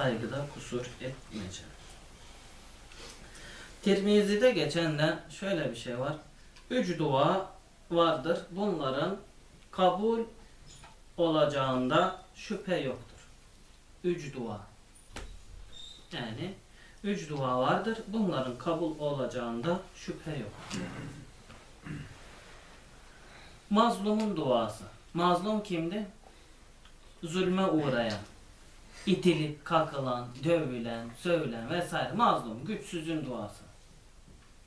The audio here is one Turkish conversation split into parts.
saygıda kusur etmeyeceğim. Tirmizi'de geçen de şöyle bir şey var. Üç dua vardır. Bunların kabul olacağında şüphe yoktur. Üç dua. Yani üç dua vardır. Bunların kabul olacağında şüphe yok. Mazlumun duası. Mazlum kimdi? Zulme uğrayan, itilip kakılan, dövülen, sövülen vesaire mazlum, güçsüzün duası.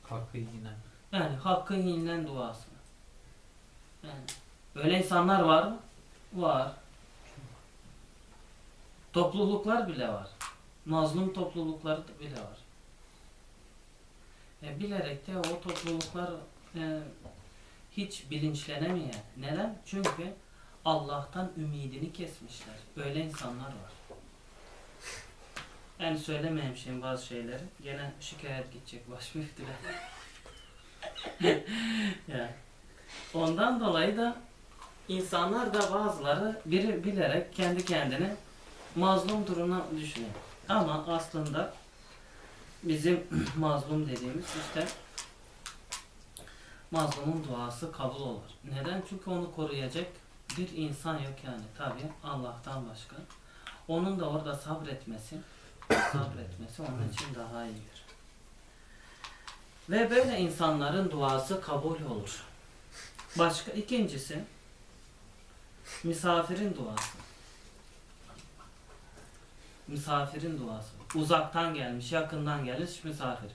Hakkı yine. Yani hakkın yenilen duası. Yani öyle insanlar var mı? Var. Topluluklar bile var. Mazlum toplulukları bile var. E, bilerek de o topluluklar e, hiç bilinçlenemeyen. Neden? Çünkü Allah'tan ümidini kesmişler. Öyle insanlar var. Yani söylemeyeyim şimdi bazı şeyleri. Gene şikayet gidecek baş müftüre. ya. Ondan dolayı da insanlar da bazıları biri bilerek kendi kendini mazlum durumuna düşünüyor. Ama aslında bizim mazlum dediğimiz işte mazlumun duası kabul olur. Neden? Çünkü onu koruyacak bir insan yok yani tabi Allah'tan başka. Onun da orada sabretmesi sabretmesi onun için daha iyidir. Ve böyle insanların duası kabul olur. Başka ikincisi misafirin duası. Misafirin duası. Uzaktan gelmiş, yakından gelmiş misafir.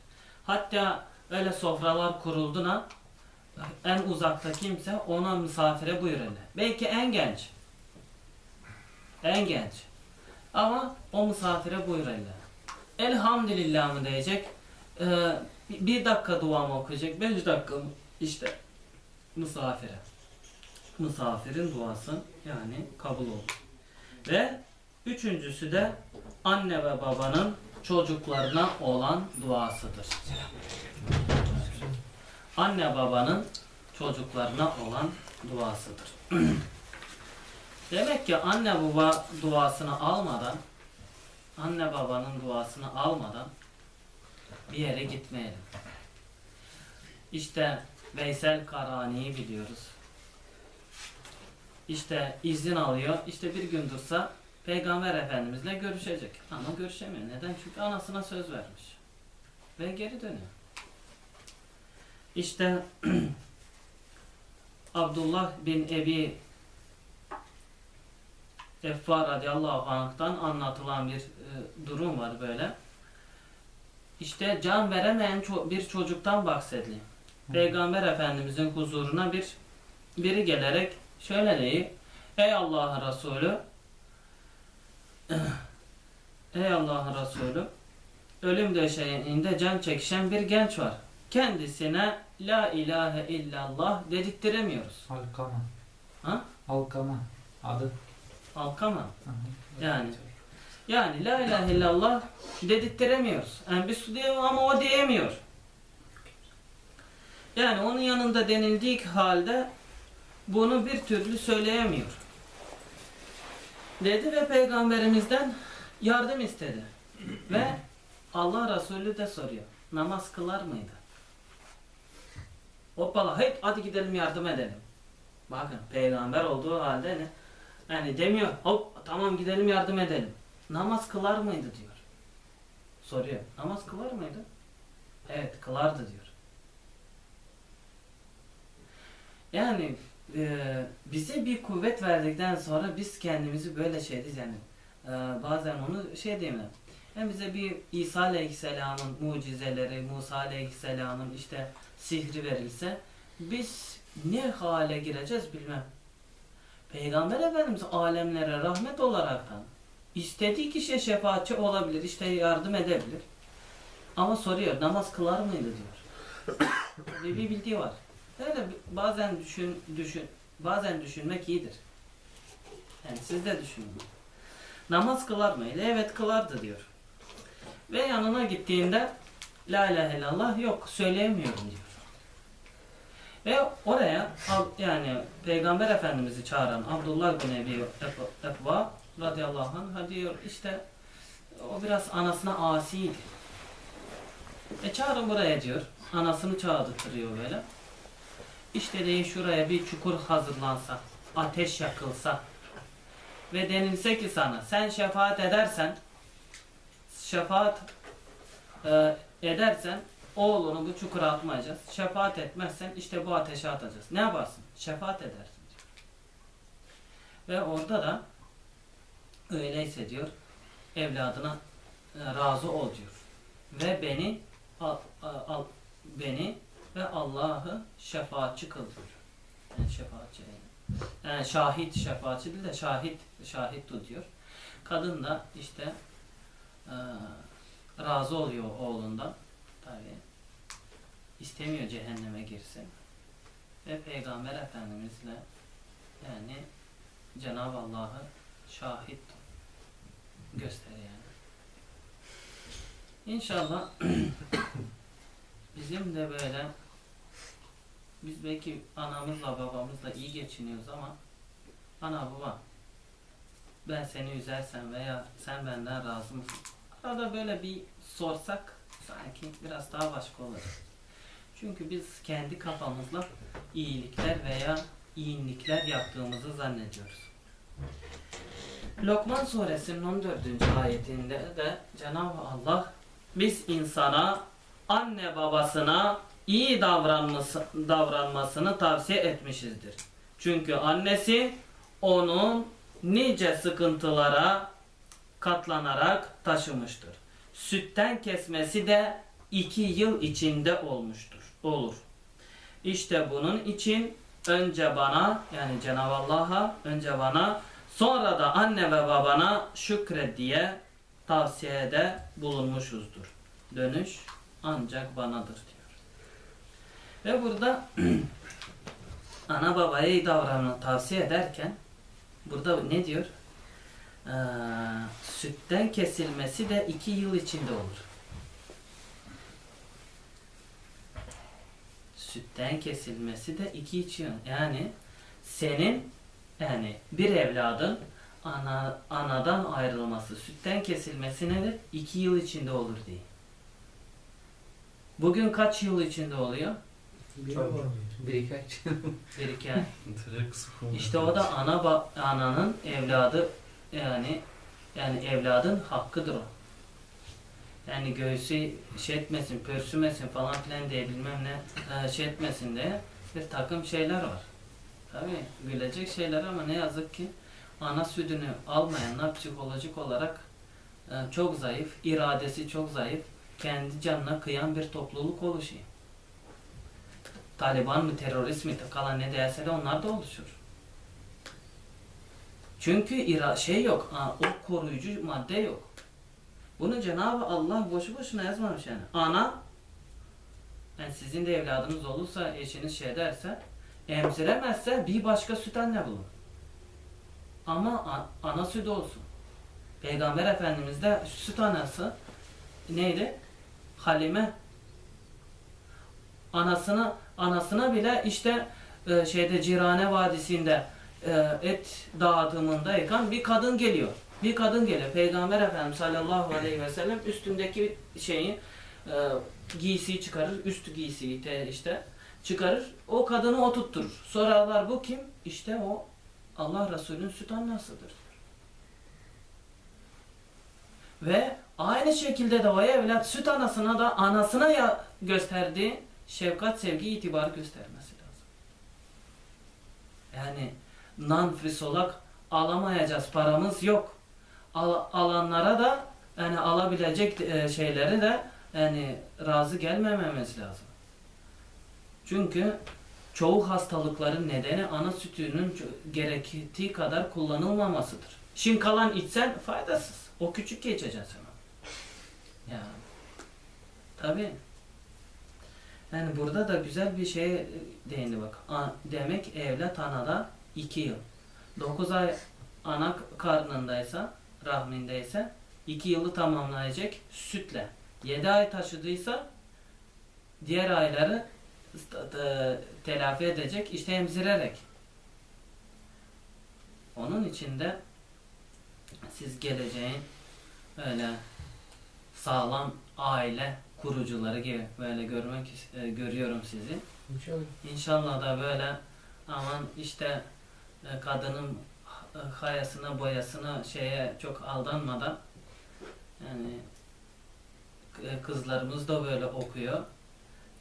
Hatta öyle sofralar kurulduğuna en uzakta kimse ona misafire buyur hele. Belki en genç. En genç. Ama o misafire buyur hele. Elhamdülillah mı diyecek? Ee, bir dakika duamı okuyacak. Beş dakika mı? İşte misafire. Misafirin duası yani kabul olur. Ve üçüncüsü de anne ve babanın çocuklarına olan duasıdır. Anne babanın çocuklarına olan duasıdır. Demek ki anne baba duasını almadan anne babanın duasını almadan bir yere gitmeyelim. İşte Veysel Karani'yi biliyoruz. İşte izin alıyor. İşte bir gün dursa Peygamber Efendimizle görüşecek. Ama görüşemiyor. Neden? Çünkü anasına söz vermiş. Ve geri dönüyor. İşte Abdullah bin Ebi Effar radıyallahu anh'tan anlatılan bir e, durum var böyle. İşte can veremeyen ço- bir çocuktan bahsediliyor. Peygamber Efendimizin huzuruna bir biri gelerek şöyle deyip Ey Allah Resulü Ey Allah Resulü ölüm döşeğinde can çekişen bir genç var. Kendisine La ilahe illallah dedirttiremiyoruz. Halkama. Ha? Halkama. Adı. Halkama. Hı hı. Yani. Yani la ilahe illallah dedirttiremiyoruz. Yani biz diyor ama o diyemiyor. Yani onun yanında denildiği halde bunu bir türlü söyleyemiyor. Dedi ve peygamberimizden yardım istedi. Ve Allah Resulü de soruyor. Namaz kılar mıydı? Hoppala hey, hadi gidelim yardım edelim. Bakın peygamber olduğu halde ne? Yani demiyor hop tamam gidelim yardım edelim. Namaz kılar mıydı diyor. Soruyor. Namaz kılar mıydı? Evet kılardı diyor. Yani e, bize bir kuvvet verdikten sonra biz kendimizi böyle şeydiz yani e, bazen onu şey diyeyim. Yani bize bir İsa Aleyhisselam'ın mucizeleri, Musa Aleyhisselam'ın işte sihri verilse biz ne hale gireceğiz bilmem. Peygamber Efendimiz alemlere rahmet olaraktan istediği kişiye şefaatçi olabilir, işte yardım edebilir. Ama soruyor, namaz kılar mıydı diyor. Böyle bir bildiği var. Öyle bazen düşün, düşün, bazen düşünmek iyidir. Yani siz de düşünün. Namaz kılar mıydı? Evet kılardı diyor. Ve yanına gittiğinde La ilahe illallah yok söyleyemiyorum diyor. Ve oraya yani Peygamber Efendimiz'i çağıran Abdullah bin Ebi Efva radıyallahu anh ha diyor işte o biraz anasına asiydi. E çağırın buraya diyor. Anasını çağırtırıyor böyle. İşte deyin şuraya bir çukur hazırlansa, ateş yakılsa ve denilse ki sana sen şefaat edersen şefaat e, edersen oğlunu bu çukura atmayacağız. Şefaat etmezsen işte bu ateşe atacağız. Ne yaparsın? Şefaat edersin. Ve orada da öyleyse diyor evladına e, razı ol diyor. Ve beni al, al, al- beni ve Allah'ı şefaatçi kıl diyor. Yani şefaatçi. Yani şahit şefaatçi değil de şahit şahit tut diyor. Kadın da işte e, razı oluyor oğlundan. Tabi istemiyor cehenneme girsin. Ve Peygamber Efendimizle yani Cenab-ı Allah'ı şahit gösteriyor yani. İnşallah bizim de böyle biz belki anamızla babamızla iyi geçiniyoruz ama ana baba ben seni üzersem veya sen benden razı mısın? Arada böyle bir sorsak sanki biraz daha başka olur. Çünkü biz kendi kafamızla iyilikler veya iyilikler yaptığımızı zannediyoruz. Lokman suresinin 14. ayetinde de Cenab-ı Allah biz insana anne babasına iyi davranması, davranmasını tavsiye etmişizdir. Çünkü annesi onun nice sıkıntılara katlanarak taşımıştır. Sütten kesmesi de iki yıl içinde olmuştur. Olur. İşte bunun için önce bana yani Cenab-ı Allah'a önce bana sonra da anne ve babana şükret diye tavsiyede bulunmuşuzdur. Dönüş ancak banadır diyor. Ve burada ana babaya iyi davranmanı tavsiye ederken burada ne diyor? Ee, sütten kesilmesi de iki yıl içinde olur. Sütten kesilmesi de iki yıl. Yani senin yani bir evladın ana, anadan ayrılması, sütten kesilmesi nedir? İki yıl içinde olur diye. Bugün kaç yıl içinde oluyor? Biri Çok. Bir iki ay. Bir iki ay. İşte o da ana ananın evladı yani yani evladın hakkıdır o. Yani göğsü şey etmesin, pörsümesin falan filan diye bilmem ne e, şey etmesin diye bir takım şeyler var. Tabi gülecek şeyler ama ne yazık ki ana sütünü almayanlar psikolojik olarak e, çok zayıf, iradesi çok zayıf, kendi canına kıyan bir topluluk oluşuyor. Taliban mı, terörist mi, kalan ne derse de onlar da oluşur. Çünkü ira şey yok, o koruyucu madde yok. Bunu Cenab-ı Allah boşu boşuna yazmamış yani. Ana, yani sizin de evladınız olursa, eşiniz şey derse, emziremezse bir başka süt anne bulun. Ama ana sütü olsun. Peygamber Efendimiz de süt anası neydi? Halime. Anasına anasına bile işte e, şeyde Cirane Vadisi'nde e, et dağıtımındayken bir kadın geliyor. Bir kadın geliyor. Peygamber Efendimiz sallallahu aleyhi ve sellem üstündeki şeyi e, giysiyi çıkarır. Üst giysiyi de işte çıkarır. O kadını oturtturur. Sorarlar bu kim? İşte o Allah Resulü'nün süt annasıdır. Ve aynı şekilde de o evlat süt anasına da anasına ya gösterdiği şefkat, sevgi, itibar göstermesi lazım. Yani non frisolak alamayacağız, paramız yok. Al- alanlara da yani alabilecek e, şeyleri de yani razı gelmememiz lazım. Çünkü çoğu hastalıkların nedeni ana sütünün gerektiği kadar kullanılmamasıdır. Şimdi kalan içsen faydasız. O küçük geçeceksin onu. Ya. Tabii. Yani burada da güzel bir şeye değindi bak. Demek evlat anada 2 yıl. 9 ay ana karnındaysa, rahmindeyse 2 yılı tamamlayacak sütle. 7 ay taşıdıysa diğer ayları t- telafi edecek işte emzirerek. Onun için de siz geleceğin öyle sağlam aile kurucuları gibi böyle görmek e, görüyorum sizi. İnşallah. İnşallah da böyle aman işte e, kadının hayasına boyasına şeye çok aldanmadan yani k- kızlarımız da böyle okuyor.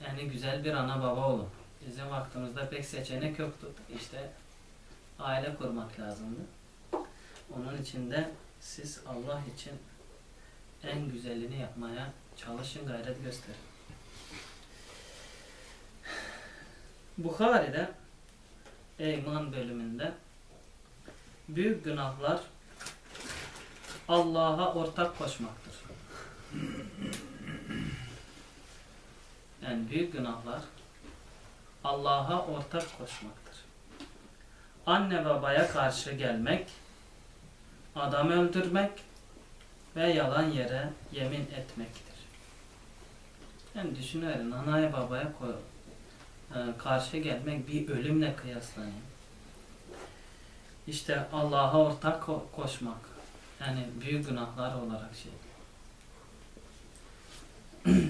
Yani güzel bir ana baba olun. Bizim vaktimizde pek seçenek yoktu. İşte aile kurmak lazımdı. Onun için de siz Allah için en güzelini yapmaya çalışın, gayret gösterin. Bukhari'de iman bölümünde büyük günahlar Allah'a ortak koşmaktır. Yani büyük günahlar Allah'a ortak koşmaktır. Anne babaya karşı gelmek, adam öldürmek ve yalan yere yemin etmektir. Yani düşünüverin anaya babaya koy, e, karşı gelmek bir ölümle kıyaslanıyor. İşte Allah'a ortak ko- koşmak. Yani büyük günahlar olarak şey.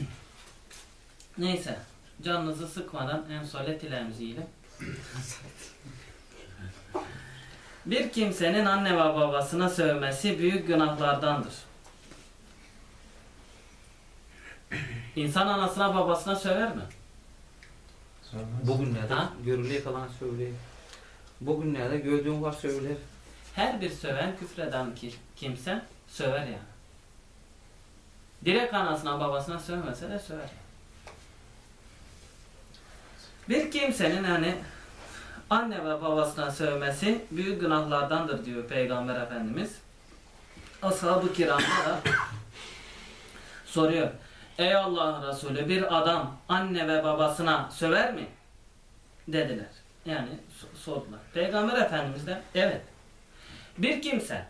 Neyse. Canınızı sıkmadan en solet ile Bir kimsenin anne ve babasına sövmesi büyük günahlardandır. İnsan anasına babasına söver mi? Bugünlerde Ha? görülüye kalan söyleyeyim. Bugünlerde gördüğüm var söyler. Her bir söven küfreden ki kimse söver yani. Direkt anasına babasına sövmese de söver. Bir kimsenin hani anne ve babasına sövmesi büyük günahlardandır diyor Peygamber Efendimiz. Ashab-ı kiramda da soruyor. Ey Allah'ın Resulü bir adam anne ve babasına söver mi? Dediler. Yani so- sordular. Peygamber Efendimiz de evet. Bir kimse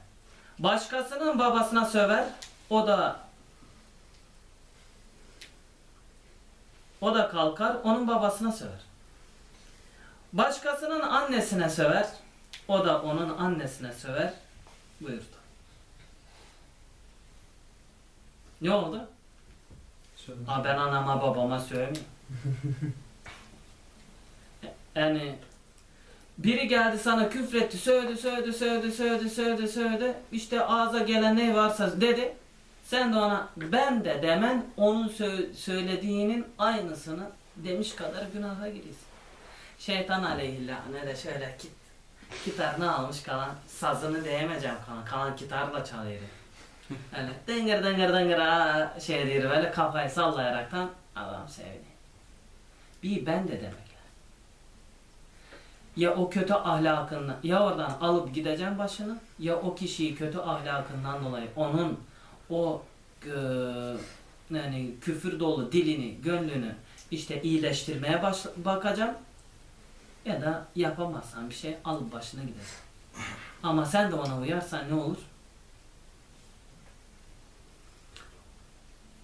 başkasının babasına söver, o da o da kalkar, onun babasına söver. Başkasının annesine söver, o da onun annesine söver buyurdu. Ne oldu? Aa, ben anama babama söylemiyorum. yani biri geldi sana küfretti, sövdü, sövdü, sövdü, sövdü, sövdü, sövdü. İşte ağza gelen ne varsa dedi. Sen de ona ben de demen onun sö- söylediğinin aynısını demiş kadar günaha giriyorsun. Şeytan aleyhillâne de şöyle kit, gitarını almış kalan sazını değemeyeceğim kalan. Kalan gitarla çalıyor. Yani dıngır dıngır dıngır aa, şey diyor böyle kafayı sallayaraktan adam sevdi. Bir ben de demek. Ya o kötü ahlakından, ya oradan alıp gideceğim başını, ya o kişiyi kötü ahlakından dolayı onun o e, yani küfür dolu dilini, gönlünü işte iyileştirmeye baş, bakacağım. Ya da yapamazsan bir şey alıp başına gidersin. Ama sen de ona uyarsan ne olur?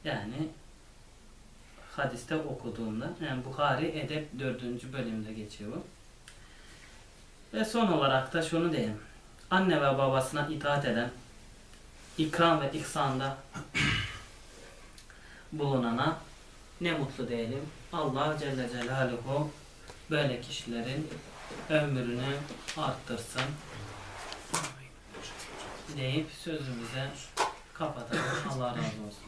Yani hadiste okuduğumda yani Buhari Edep 4. bölümde geçiyor bu. Ve son olarak da şunu diyeyim. Anne ve babasına itaat eden, ikram ve ihsanda bulunana ne mutlu diyelim. Allah Celle Celaluhu böyle kişilerin ömrünü arttırsın deyip sözümüze kapatalım. Allah razı olsun.